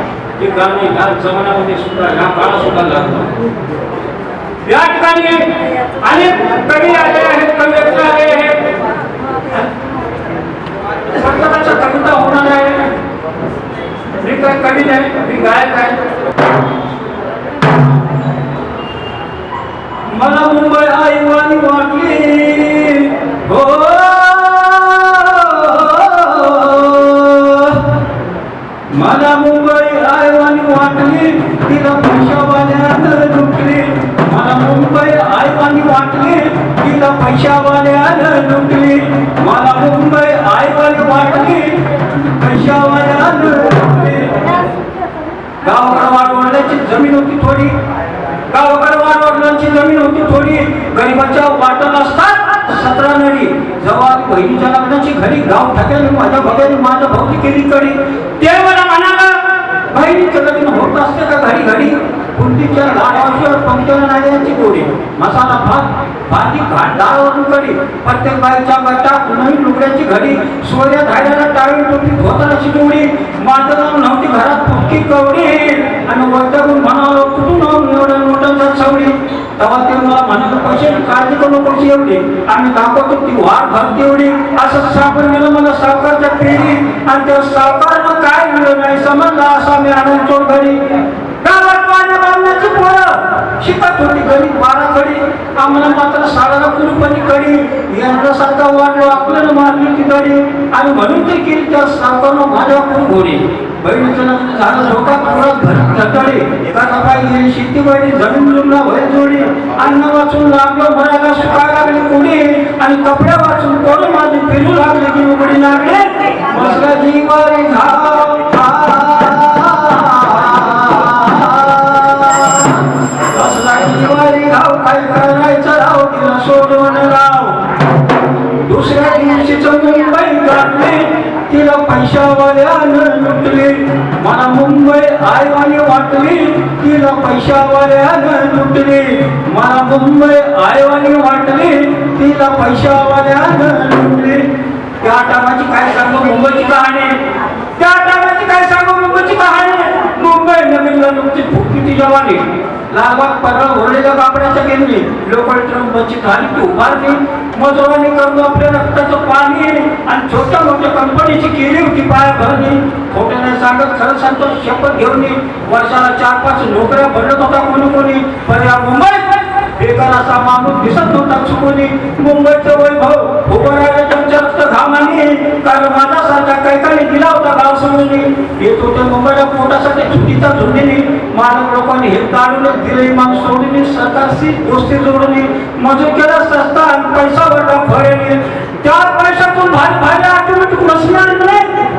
हे ते गाणे ह्या जमान्यामध्ये सुद्धा ह्या काळात सुद्धा लागतं या ठिकाणी अनेक कवी आले आहेत कवयित्री आले आहेत. प्रत्येकाच्या कविता होणार आहे मी काय कवी नाही मी गायक आहे. मला मुंबई आई वाणी वाट गरीबाच्या वाटत असतात सतरा नडी जेव्हा बहिणीच्या लग्नाची घरी गाव ठकेल माझ्या भगाने माझ्या भक्ती केली कडी. ते मला म्हणाला बहिणीचं लग्न होत असते का घरी घरी कुंडीच्या लाडावर पंक्चर नाण्याची गोडी मसाला भात भाजी घाट डाळवरून कडी. प्रत्येक बाईच्या गटात नवीन लुगड्याची घडी. सोऱ्या धाड्याला टाळी टोपी धोताराची जोडी. माझं नव्हती घरात पुटकी कवडी. आणि वैतागून म्हणालो तेव्हा ते मला म्हणत पैसे काळजी करू पैसे एवढे आम्ही दाखवतो ती वाट भरते एवढी. असं सापड गेलं मला सावकारच्या पेढी आणि त्या सावकारनं काय मिळलं नाही समजलं असा मी आणून चोर घरी गावात पाण्या बांधण्याची पोरं शिकत होती गरीब बारा कडी आम्हाला मात्र साडाला कुलपणी यंत्रासारखा आपल्याला मारली ती आणि म्हणून ते केली त्या सापानं माझ्या खूप घोडी बहिणीचं लग्न झालं एका बाई गेली शेती बहिणी जमीन जुमला भय जोडी. अन्न वाचून लागलो भरायला सुकाय लागली कोणी? आणि कपड्या वाचून कोण माझी फिरू लागले की उघडी लागले? मसला जीवारी घाव. पैशावाल्यानं लुटली. मला मुंबई आईवानी वाटली तिला पैशावाल्यानं लुटली. मला मुंबई आईवानी वाटली तिला पैशावाल्यानं लुटली. त्या टामाची काय सांगू मुंबईची कहाणी? त्या टामाची काय सांगू मुंबईची कहाणी? मुंबई नवीनला नुकती फुटली ती जवानी. लालबाग परळ ओरलेल्या बापड्याच्या गेली लोकल ट्रम्पची झाली ती उभारली. मजुरांनी करून आपल्या रक्ताचं पाणी आणि छोट्या मोठ्या कंपनीची केली होती पाया भरली. खोट्या नाही सांगत खरं सांगतो शपथ घेऊन वर्षाला चार पाच नोकऱ्या भरत होता कोणी कोणी. पण या मुंबईत बेकार असा माणूस दिसत नव्हता चुकून. मुंबईचं वैभव उभं राहिलं त्यांच्या रक्त घामाने कारण माझ्यासारखा काही काही दिला होता गाव सोडून येत होते. मुंबईला पोटासाठी चुकीचा झुंडीने मानव लोकांनी हे काढूनच दिले मग सोडून सरकारशी गोष्टी जोडून मजूर केला सस्ता आणि पैसा वाटा फळे त्या पैशातून भारी भारी ऑटोमॅटिक मशीन आणले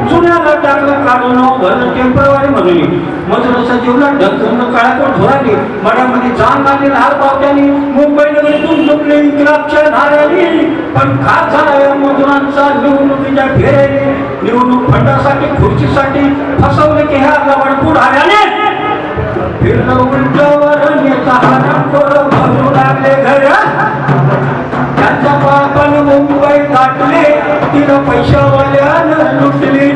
जुन्याला टाकलं काढून भरलं टेम्परवारी म्हणून. मजुराच्या जीवनात ढकलून काळाकोट धोराली. मड्यामध्ये जाण लागली लहान पावत्यानी मुंबई नगरीतून लुटले इन्कलाबच्या धाऱ्यानी. पण खास झाला या मजुरांचा निवडणुकीच्या फेऱ्याने. निवडणूक फंडासाठी खुर्चीसाठी फसवले की ह्या लवड आल्याने फिरलं उलटवर नेता हातात भरू लागले घर. त्यांच्या बापाने मुंबई काटले तिनं पैशावाल्यानं लुटली.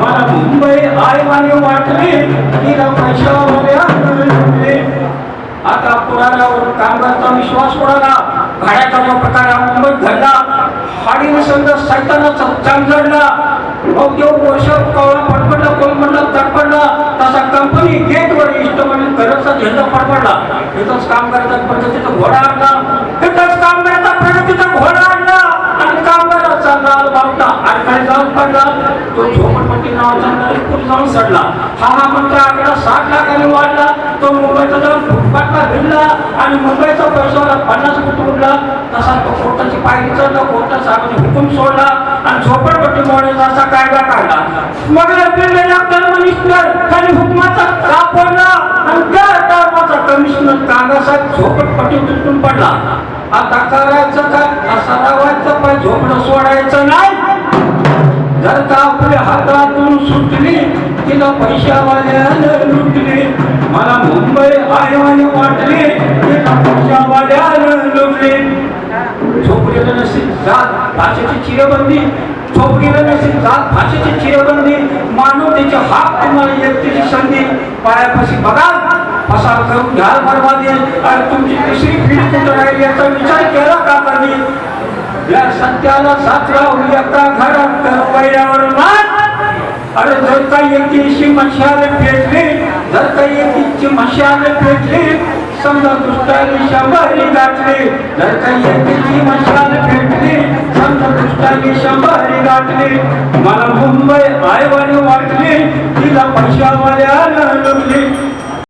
मला मुंबई आईवाने वाटली तिनं पैशावाल्यानं लुटली. आता पुराणावर कामगारचा विश्वास उडाला भाड्याचा जो प्रकार मुंबईत घडला. हाडीने समजा सैतानाचा चांगला देव वर्ष कवळा फडफडला कोलमडला तडपडला तसा कंपनी गेटवर इष्ट म्हणून घराचा झेंडा फडफडला. इथंच कामगाराचा पद्धतीचा घोडा आणला. इथंच कामगाराचा प्रगतीचा घोडा आणला. आणि कामगाराचा लाल बावटा अडकाळी जाऊन पडला. तो झोपडपट्टी नावाचा नरपूर जाऊन सडला. हा हा मंत्र आकडा साठ लाखाने वाढला. तो मुंबईचा जाऊन फुटपाटला भिडला. आणि मुंबईचा पैशावाला पन्नास फूट उडला. तसा तो कोर्टाची पायरी चढला कोर्टा साहेबांनी हुकूम सोडला आणि झोपडपट्टी मोडायचा असा कायदा काढला. मग पिळलेल्या कर्मनिष्ठर खाली हुकमाचा का पडला आणि त्या धर्माचा कमिशनर कांगासाहेब झोपडपट्टी तुटून पडला. आता करायचं काय? असा लावायचं पाय झोपडं सोडायचं नाही. जर का आपल्या हातातून सुटली तिला पैशावाल्यानं लुटली. मला मुंबई आयवाने वाटली तिला पैशावाल्यानं लुटली झोपडीला नसेल जात भाषेची चिरबंदी. झोपडीला नसेल जात भाषेची चिरबंदी. मानवतेचे हात तुम्हाला व्यक्तीची संधी पायापाशी बघा. फसा करून घ्याल बरबादी आणि तुमची तिसरी पिढी कुठं राहील याचा विचार केला का त्यांनी या सत्याला साचराव एका घरात कर पहिल्यावर अरे जर काही एकीची मशाल पेटली जर काही एकीची मशाल पेटली समजा दुष्टांनी शंभरी गाठली जर काही एकीची मशाल पेटली समजा दुष्टांनी शंभरी गाठली मला मुंबई आयवाणी वाटली तिला पैशावाल्या लुटली.